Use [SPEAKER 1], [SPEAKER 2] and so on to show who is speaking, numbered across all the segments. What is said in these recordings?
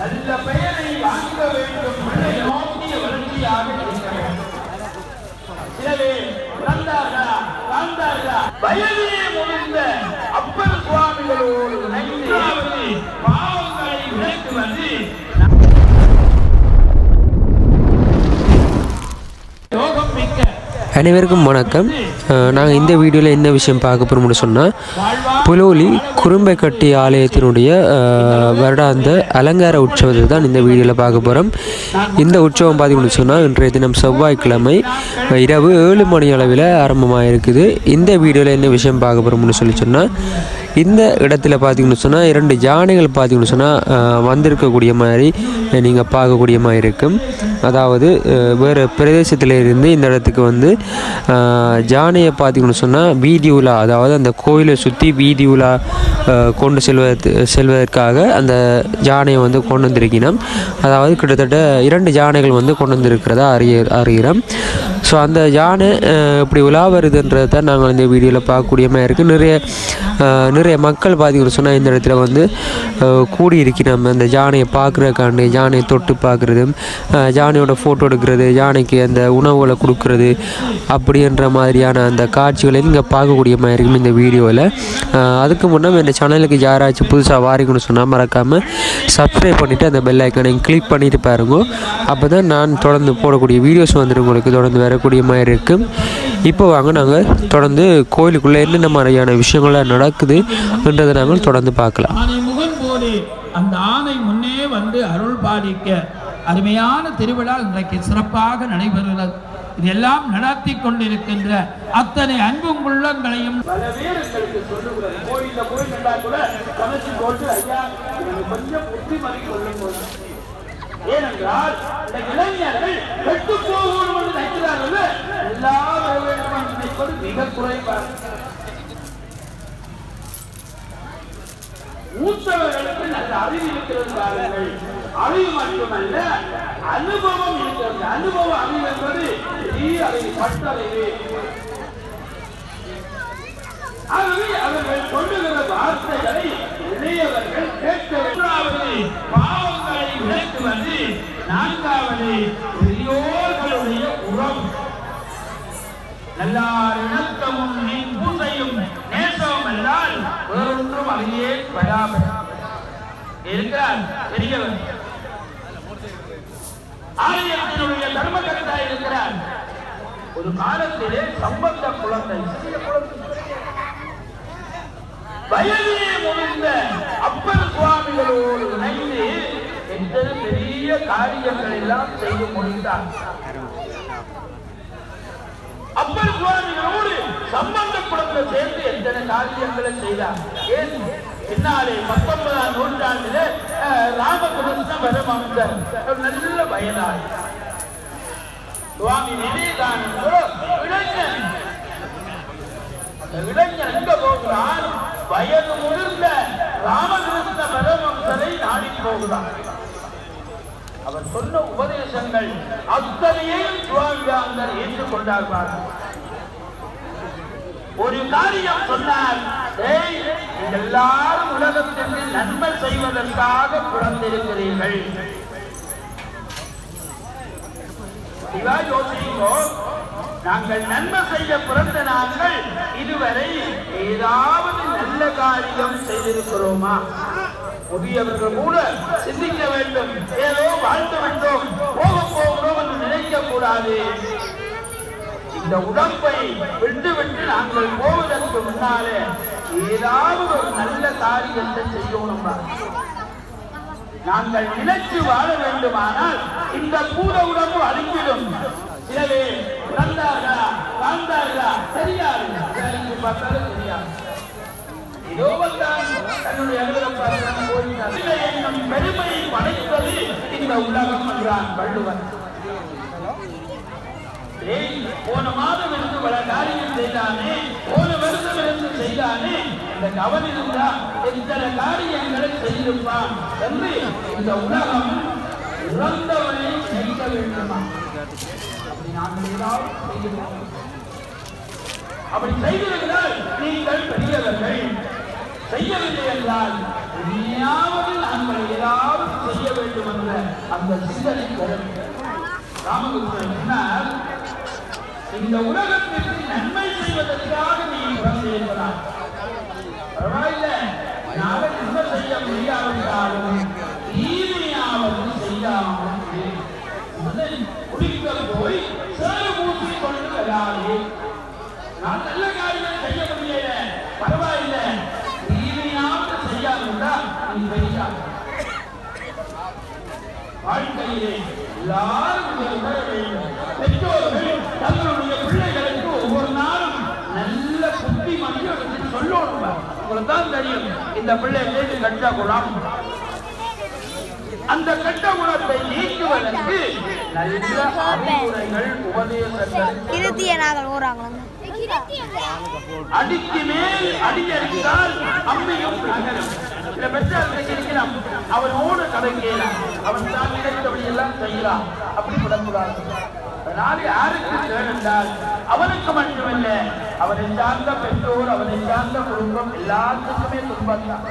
[SPEAKER 1] நல்ல பெயரை வாங்க வேண்டும் பிள்ளை நோக்கிய வளர்ச்சியாக இருக்க வேண்டும் எனவே வாழ்ந்தார்களா வயதிலே முடிந்த அப்பர் சுவாமிகளோடு இணைந்து பாவங்களை விளக்குவது
[SPEAKER 2] அனைவருக்கும் வணக்கம். நாங்கள் இந்த வீடியோவில் என்ன விஷயம் பார்க்க போகிறோம்னு சொன்னால் புலோலி குறும்பைக்கட்டி ஆலயத்தினுடைய வருடாந்த அலங்கார உற்சவத்தை தான் இந்த வீடியோவில் பார்க்க போகிறோம் இந்த உற்சவம் பார்த்தீங்கன்னு சொன்னால் இன்றைய தினம் செவ்வாய்க்கிழமை இரவு ஏழு மணி அளவில் ஆரம்பமாக இருக்குது இந்த வீடியோவில் என்ன விஷயம் பார்க்க போகிறோம்னு சொல்லி சொன்னால் இந்த இடத்துல பார்த்தீங்கன்னு சொன்னால் இரண்டு யானைகள் பார்த்தீங்கன்னு சொன்னால் வந்திருக்கக்கூடிய மாதிரி நீங்கள் பார்க்கக்கூடிய மாதிரி இருக்கும். அதாவது வேறு பிரதேசத்தில் இருந்து இந்த இடத்துக்கு வந்து ஜானையை யானையை பார்த்தீங்கன்னு சொன்னால் வீதி உலா அதாவது அந்த கோயிலை சுற்றி வீதி உலா கொண்டு செல்வது செல்வதற்காக அந்த யானையை வந்து கொண்டு வந்திருக்கிறோம். அதாவது கிட்டத்தட்ட இரண்டு யானைகள் வந்து கொண்டு வந்திருக்கிறதா அறிய அறிகிறோம். ஸோ அந்த யானை இப்படி உலா வருதுன்றதை நாங்கள் இந்த வீடியோவில் பார்க்கக்கூடிய மாதிரி இருக்குது நிறைய நிறைய மக்கள் பார்த்தீங்கன்னு சொன்னால் இந்த இடத்துல வந்து அஹ், கூடி அந்த யானையை பார்க்குறதுக்காண்டி யானையை தொட்டு பார்க்குறது யானையோட ஃபோட்டோ எடுக்கிறது யானைக்கு அந்த உணவுகளை கொடுக்கறது அப்படின்ற மாதிரியான அந்த காட்சிகளை இங்கே பார்க்கக்கூடிய மாதிரி இருக்கும் இந்த வீடியோவில் அதுக்கு முன்னே இந்த சேனலுக்கு யாராச்சும் புதுசாக வாரிக்கணும்னு சொன்னால் மறக்காமல் சப்ஸ்கிரைப் பண்ணிவிட்டு அந்த பெல் ஐக்கனை கிளிக் பண்ணிட்டு பாருங்க. அப்போ தான் நான் தொடர்ந்து போடக்கூடிய வீடியோஸ் வந்துட்டு உங்களுக்கு தொடர்ந்து வரக்கூடிய மாதிரி இருக்கும். இப்போ வாங்க நாங்கள் தொடர்ந்து கோயிலுக்குள்ளே என்னென்ன மாதிரியான விஷயங்கள்லாம் நடக்குதுன்றதை நாங்கள் தொடர்ந்து பார்க்கலாம்.
[SPEAKER 1] அந்த ஆணை முன்னே வந்து அருள் பாதிக்க அருமையான திருவிழா இன்றைக்கு சிறப்பாக நடைபெறுகிறது. இதெல்லாம் நடத்தி கொண்டிருக்கின்ற அத்தனை அன்பும் உள்ளங்களையும் ஏனென்றால் இந்த இளைஞர்கள் கெட்டு போகணும் என்று நினைக்கிறார்கள். எல்லா மிக குறைவாக. மூத்தவர்களுக்கு நல்ல அறிவு இருக்கிறது பாருங்கள். அறிவு மட்டுமல்ல அனுபவம் இருக்கிறது. அனுபவ அறிவு என்பது அறிவு பட்டறிவு ஆகவே அவர்கள் சொல்லுகிற வார்த்தைகளை இளையவர்கள் கேட்க மூன்றாவது பாவங்களை விளக்குவது நான்காவது பெரியோர்களுடைய உறவு. எல்லார் இணக்கமும் நின் பூசையும் நேசமும் வேறொன்றும் அவையே பராபரம் இருக்கிறார் பெரியவர் ஆலயத்தினுடைய தர்மகர்த்தா இருக்கிறார். ஒரு காலத்திலே சம்பந்த குழந்தை. வயதிலே முடிந்த அப்பர் சுவாமிகளோடு இணைந்து எத்தனை பெரிய காரியங்கள் எல்லாம் செய்து முடிந்தார் அப்பர் சுவாமிகளோடு சேர்ந்து காரியங்களை செய்தார். ஏன்? பின்னாலே பத்தொன்பதாம் நூற்றாண்டிலே அஹ், ராமகிருஷ்ண பரமஹம்சர் ஒரு நல்ல வயதாய் சுவாமி விவேகானந்தரோ இளைஞன். அந்த இளைஞன் எங்க போகிறான்? வயது முதிர்ந்த ராமகிருஷ்ண பரமம்சரை நாடி போகிறான். அவர் சொன்ன உபதேசங்கள் அத்தனையையும் சுவாமிகாந்தர் ஏற்றுக்கொண்டார்கள் ஒரு காரியம் சொன்னார் எல்லாரும் உலகத்திற்கு நன்மை செய்வதற்காக பிறந்திருக்கிறீர்கள். யோசிங்கோ நாங்கள் நன்மை செய்ய பிறந்த நாங்கள் இதுவரை ஏதாவது நல்ல காரியம் செய்திருக்கிறோமா? புதியவர்கள் கூட சிந்திக்க வேண்டும். ஏதோ வாழ்ந்து விட்டோம். போக போகிறோம் என்று நினைக்க கூடாது. இந்த உடம்பை விட்டு விட்டு நாங்கள் போவதற்கு முன்னாலே ஏதாவது ஒரு நல்ல காரியத்தை செய்யணும் நாங்கள் நினைச்சு வாழ வேண்டுமானால் இந்த பூத உடம்பு அழிஞ்சிடும். எனவே பிறந்தார்களா வாழ்ந்தார்களா? தெரியாது. பார்த்தாலும் தெரியாது பெருமையை படைப்பது இந்த உலகம் என்றான் வள்ளுவன் ஏய், போன மாதம் இருந்து பல காரியம் செய்தானே போன வருஷம் இருந்து செய்தானே இந்த கவன் இருந்தா இத்தனை காரியங்களை செய்திருப்பான் என்று இந்த உலகம் இறந்தவனை நினைக்க வேண்டுமா? அப்படி நாங்கள் ஏதாவது செய்திருப்போம் அப்படி செய்திருந்தால் நீங்கள் பெரிய செய்யவில்லை என்றால் இனியாவது நாங்கள் ஏதாவது செய்ய வேண்டும் என்ற அந்த சிந்தனை வரும். ராமகிருஷ்ணன் இந்த உலகத்திற்கு நன்மை செய்வதற்காக நீ பிறந்திருக்கிறாய் பரவாயில்லை நாளை என்ன செய்ய முடியாவிட்டாலும் தீமையாவது செய்யாமல் குடிக்க போய் சேறு கொண்டு நான் நல்ல காரியம் செய்ய முடியல. தீமையாவது நீ வாழ்க்கையிலே எல்லாரும் வேண்டும். உங்களுக்கு தான் தெரியும். இந்த பிள்ளை கேட்டு கட்ட குணம். அந்த கட்ட குணத்தை நீக்குவதற்கு நல்ல அறிவுரைகள் உபதேசங்கள். அடிக்கு மேல் அடி அடித்தால் அம்மையும் நகரும். சில பெற்றார்கள் இருக்கிறான். அவனோடு கலங்கலாம் அவன் தான் எல்லாம் செய்யலாம் அப்படி விடக்கூடாது அதனால யாருக்கு தேர்ந்தால் அவனுக்கு மட்டுமல்ல. அவனை சார்ந்த பெற்றோர் அவனை சார்ந்த குடும்பம் எல்லாத்துக்குமே துன்பம் தான்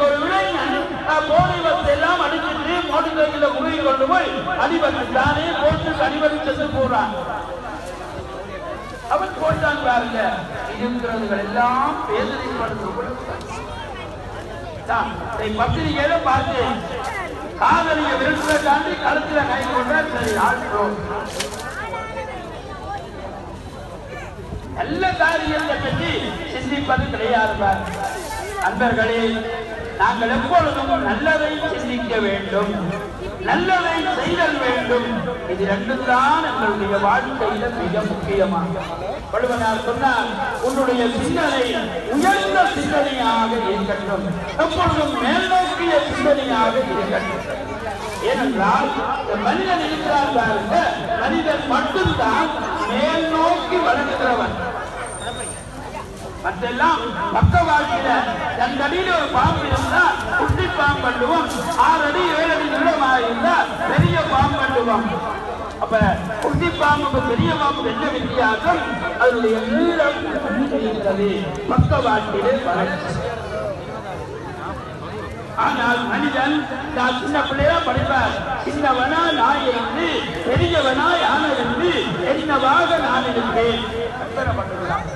[SPEAKER 1] ஒரு இளைஞன் அஹ், போதை வசதி எல்லாம் அடிச்சிட்டு மோட்டர் உருவி கொண்டு போய் அடிபட்டு தானே போட்டு அடிபட்டு சென்று போறான். அவன் போட்டான் பாருங்க. இருக்கிறதுகள் எல்லாம் வேதனைப்படுத்தும் பத்திரிகையில பார்த்தேன். காதலிய விருதுல தாண்டி கழுத்துல கை கொண்டா சரி ஆடுறோம் நல்ல காரியத்தை பற்றி சிந்திப்பது கிடையாது அன்பர்களே நாங்கள் எப்பொழுதும் நல்லதை சிந்திக்க வேண்டும். நல்லதை செய்தல் வேண்டும். இது ரெண்டும் தான் எங்களுடைய வாழ்க்கையில மிக முக்கியமாக வள்ளுவனார் சொன்னால் உன்னுடைய சிந்தனை உயர்ந்த சிந்தனையாக இருக்கட்டும். எப்பொழுதும் மேல்நோக்கிய சிந்தனையாக இருக்கட்டும். ஏனென்றால் மனிதன் இருக்கிறார் பாருங்க மனிதன் மட்டும்தான் மேல் நோக்கி வளர்க்கிறவன் மற்றெல்லாம் பக்க வாழ்க்கையில தன் ஒரு பாம்பு இருந்தா குட்டி பாம்பண்டுவோம் ஆறு அடி ஏழு அடி நீளமாக இருந்தா பெரிய பாம்பண்டுவோம் அப்ப குட்டி பாம்புக்கு பெரிய பாம்புக்கு என்ன வித்தியாசம்? அதனுடைய நீளம் இருக்கிறது பக்க வளர்ச்சி. ஆனால் மனிதன் நான் சின்ன பிள்ளையா படிப்பார். சின்னவனா நான் இருந்து பெரியவனா யானை இருந்து என்னவாக நான் பண்ணுகிறான்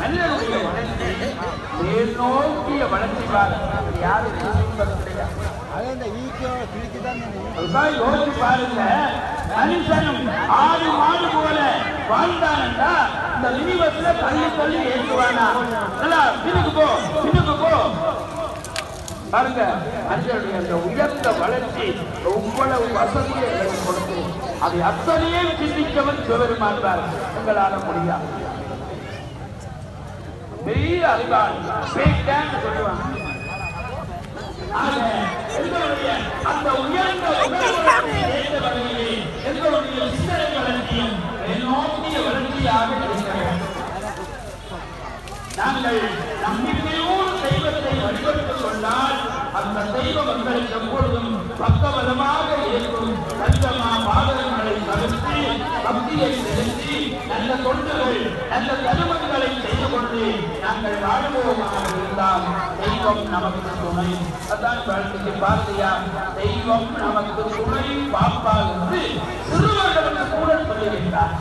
[SPEAKER 1] மனிதனுடைய வளர்ச்சி மேல் நோக்கிய வளர்ச்சி யாரும் யோசிச்சு பாருங்க. மனுஷனும் ஆடு மாடு போல வாழ்ந்தானண்டா. இந்த மினிபஸ்ல தள்ளி தள்ளி ஏற்றுவானா நல்லா பின்னுக்கு போ. பாருங்க அஞ்சலுடைய அந்த உயர்ந்த வளர்ச்சி எவ்வளவு வசதியை எங்களுக்கு கொடுத்து அதை அத்தனையே சிந்திக்கவன் சிவருமான் உங்களால முடியாது. பெரிய அறிவாளி சொல்லுவாங்க. அந்த உயர்ந்த எங்களுடைய சிந்தனை வளர்ச்சியும் நோக்கிய வளர்ச்சியாக நாங்கள் நம்பிக்கையோடு தெய்வத்தை வழிபட்டுக் கொண்டால் அந்த தெய்வம் எப்பொழுதும் பக்கபலமாக இருக்கும். தஞ்சமா பாதகங்களை தவிர்த்து பக்தியை செலுத்தி நல்ல தொண்டுகள் நல்ல தருமங்களை செய்து கொண்டு நாங்கள் வாழ்வோமாக இருந்தால் தெய்வம் நமக்கு துணை அதான் வாழ்க்கைக்கு பார்த்தியா தெய்வம் நமக்கு துணை பாப்பா என்று சிறுவர்களுக்கு கூட சொல்லுகின்றார்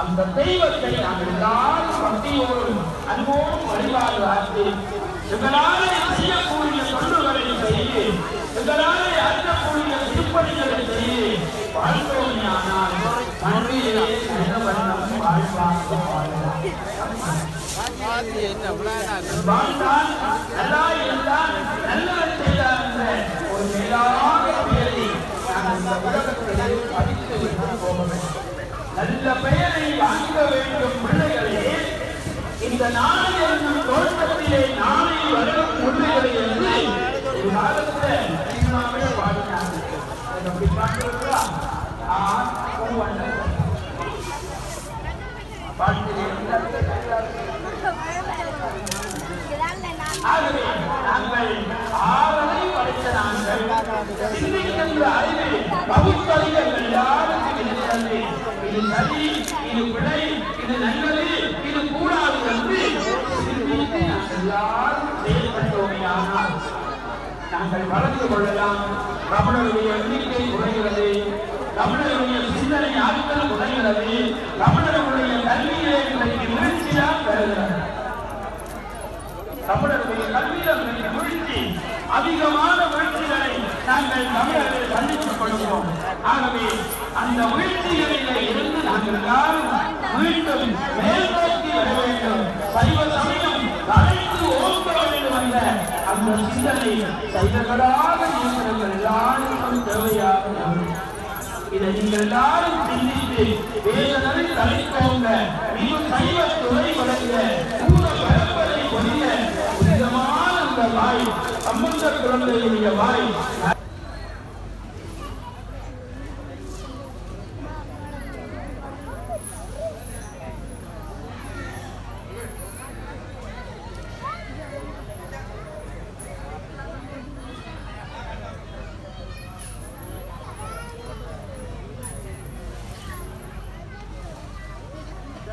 [SPEAKER 1] அந்த தெய்வத்தை நாம் எல்லாரும் பக்தியோடும் அன்போடும் வழிபாடு ஆற்றி எங்களாலே செய்யக்கூடிய தொண்டுகளை செய்து எங்களாலே அறியக்கூடிய திருப்பணிகளை செய்து வாழ்ந்தோமே ஆனால் மன்றிலே நிலவண்ணம் வாழ்வாங்க வாழலாம். வாழ்ந்தான் நல்லா இருந்தால் நல்ல பெயரை வாங்க வேண்டும் பிள்ளைகளே. இந்த நாளை என்னும் தோட்டத்திலே நாளை வரும் பிள்ளைகளை என்று ஒரு காலத்துல சினிமாவே பாடினாங்க. அப்படி பாடுறதா ஆகவே நாங்கள் ஆவலை படைத்த நாங்கள் அறிவை அறிவு இது சரி இது பிழை இது நல்லது இது கூடாது என்று நாங்கள் வளர்ந்து கொள்ளலாம். தமிழருடைய எண்ணிக்கை குறைகிறது. தமிழருடைய சிந்தனை ஆற்றல் குறைகிறது. தமிழர்களுடைய கல்வியிலே இன்றைக்கு வீழ்ச்சியாக பெறுகிறது தமிழருடைய கல்வியில வீழ்ச்சி அதிகமான வீழ்ச்சிகளை நாங்கள் தமிழர்கள் சந்தித்துக் கொள்கிறோம். ஆகவே அந்த வீழ்ச்சி சிந்தனை இருக்கிறவர்கள் எல்லாருக்கும் தேவையாக இதை நீங்கள் எல்லாரும் சிந்தித்து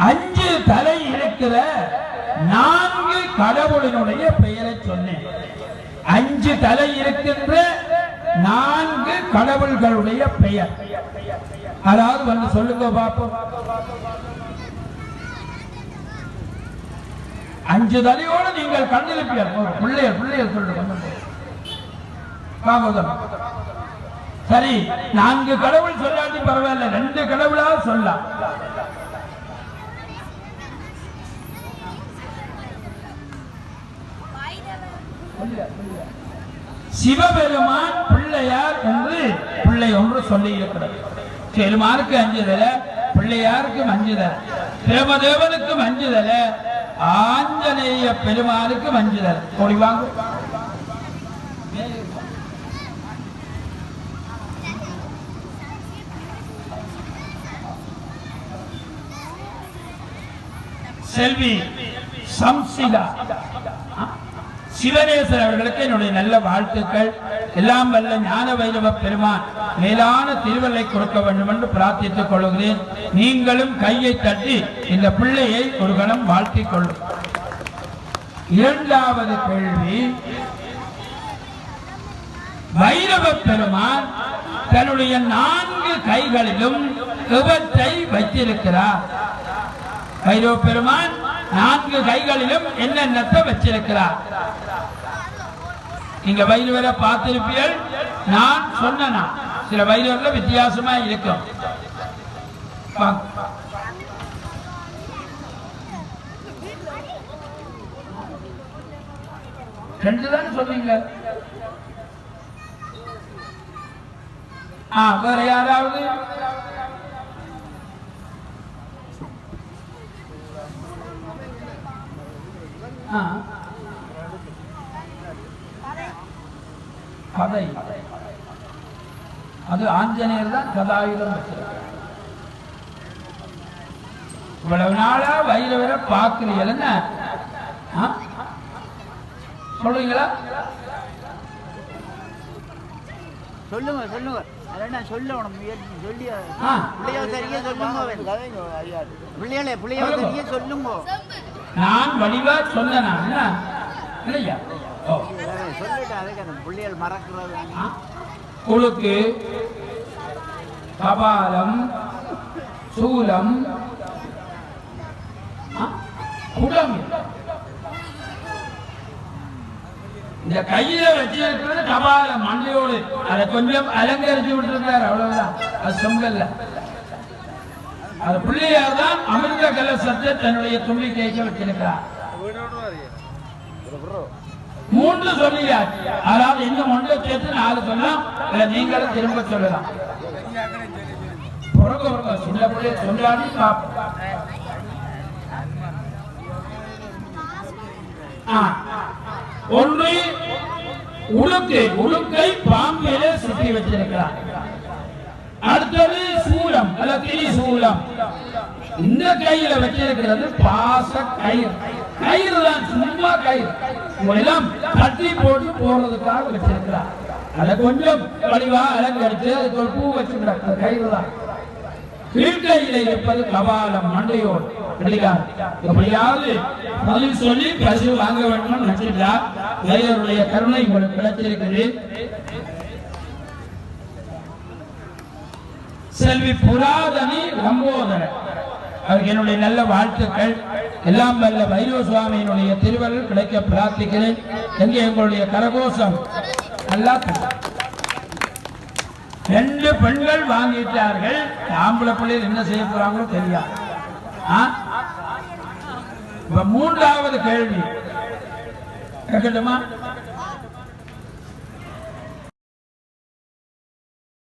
[SPEAKER 1] அஞ்சு தலை இருக்கிற நான்கு கடவுளினுடைய பெயரை சொன்னேன். அஞ்சு தலை இருக்கின்ற நான்கு கடவுள்களுடைய பெயர். அதாவது வந்து சொல்லுங்க பாப்போம். அஞ்சு தலையோடு நீங்கள் கண்டிருப்பீர்கள் பிள்ளையர் பிள்ளையர் சொல்லுங்க சரி நான்கு கடவுள் சொல்லாட்டி பரவாயில்ல ரெண்டு கடவுளா சொல்லலாம். சிவபெருமான் பிள்ளையார் என்று பிள்ளை ஒன்று சொல்லி இருக்கிறது பெருமானுக்கு அஞ்சுதல பிள்ளையாருக்கு அஞ்சுதல் தேவதேவனுக்கு அஞ்சுதல ஆஞ்சநேய பெருமானுக்கு அஞ்சுதல் ஓடி வாங்க. செல்வி சம்சிதா. சிவநேசர் அவர்களுக்கு என்னுடைய நல்ல வாழ்த்துக்கள். எல்லாம் வல்ல ஞான வைரவ பெருமான் மேலான திருவள்ளை கொடுக்க வேண்டும் என்று பிரார்த்தித்துக் கொள்கிறேன். நீங்களும் கையை தட்டி இந்த பிள்ளையை ஒரு கணம் வாழ்த்திக் கொள்ளும். இரண்டாவது கேள்வி. வைரவ பெருமான் தன்னுடைய நான்கு கைகளிலும் எவற்றை வைத்திருக்கிறார்? வைரவ பெருமான் நான்கு கைகளிலும் என்னென்னத்தை வச்சிருக்கிறார்? நீங்க வைரவரை பார்த்திருப்பீர்கள். நான் சொன்னா சில வைரவர்ல வித்தியாசமா இருக்கும். ரெண்டுதான் சொன்னீங்க வேற யாராவது? கதை. அது ஆஞ்சநேயர் தான் கதாயுதம் இவ்வளவு நாளா வைரவரை பார்க்கிறீர்கள் என்ன? சொல்றீங்களா?
[SPEAKER 3] சொல்லுங்க சொல்லுங்க. அதெல்லாம் சொல்லணும் முயற்சி சொல்லி
[SPEAKER 1] ஆ.
[SPEAKER 3] பிள்ளைகள் சரியா சொல்லுங்க பிள்ளைகளே பிள்ளைகள் சரியா சொல்லுங்க.
[SPEAKER 1] நான் வடிவா சொன்னேன்? நான் என்ன? இல்லையா? குழுக்கு கபாலம் சூலம் குடம். இந்த கையில வச்சிருக்கிறது கபாலம் மண்டையோடு. அதை கொஞ்சம் அலங்கரிச்சு விட்டுருக்காரு அவ்வளவுதான். அது சொங்கல்ல அந்த பிள்ளையார் தான் அமிர்த கலசத்தை தன்னுடைய தும்பிக்கைக்கு வச்சிருக்கிறார். மூன்று சொல்லியாச்சு. அதாவது இந்த ஒன்றை சேர்த்து நாலு சொல்லலாம் இல்ல நீங்களும் திரும்ப சொல்லலாம். பிறகு பிறகு சின்ன பிள்ளைய சொல்லாடி பார்ப்போம் ஒன்று உடுக்கு உடுக்கை பாம்பிலே சுற்றி வச்சிருக்கிறார். அடுத்தது சூலம் அல்ல திரி சூலம் இந்த கையில வச்சிருக்கிறது பாச கயிறு. கயிறு தான் சும்மா கயிறு. எல்லாம் கட்டி போட்டு போறதுக்காக வச்சிருக்கிறார். அதை கொஞ்சம் வடிவா அலங்கரித்து அதுக்கு ஒரு பூ வச்சுக்கிறார் கயிறு தான் கீழ்கையில இருப்பது கபாலம் மண்டையோடு. கிடையாது எப்படியாவது பதில் சொல்லி பசு வாங்க வேண்டும் நினைச்சிருக்கா இளையருடைய கருணை உங்களுக்கு கிடைச்சிருக்குது. செல்வி புராதனி லம்போதரன் அவருக்கு என்னுடைய நல்ல வாழ்த்துக்கள். எல்லாம் வல்ல வைரவ சுவாமியினுடைய திருவருள் கிடைக்க பிரார்த்திக்கிறேன். எங்கே எங்களுடைய கரகோஷம்? நல்லா ரெண்டு பெண்கள் வாங்கிட்டார்கள். ஆம்பளை பிள்ளைகள் என்ன செய்ய போறாங்களோ தெரியாது. இப்ப மூன்றாவது கேள்வி. கேட்கட்டுமா?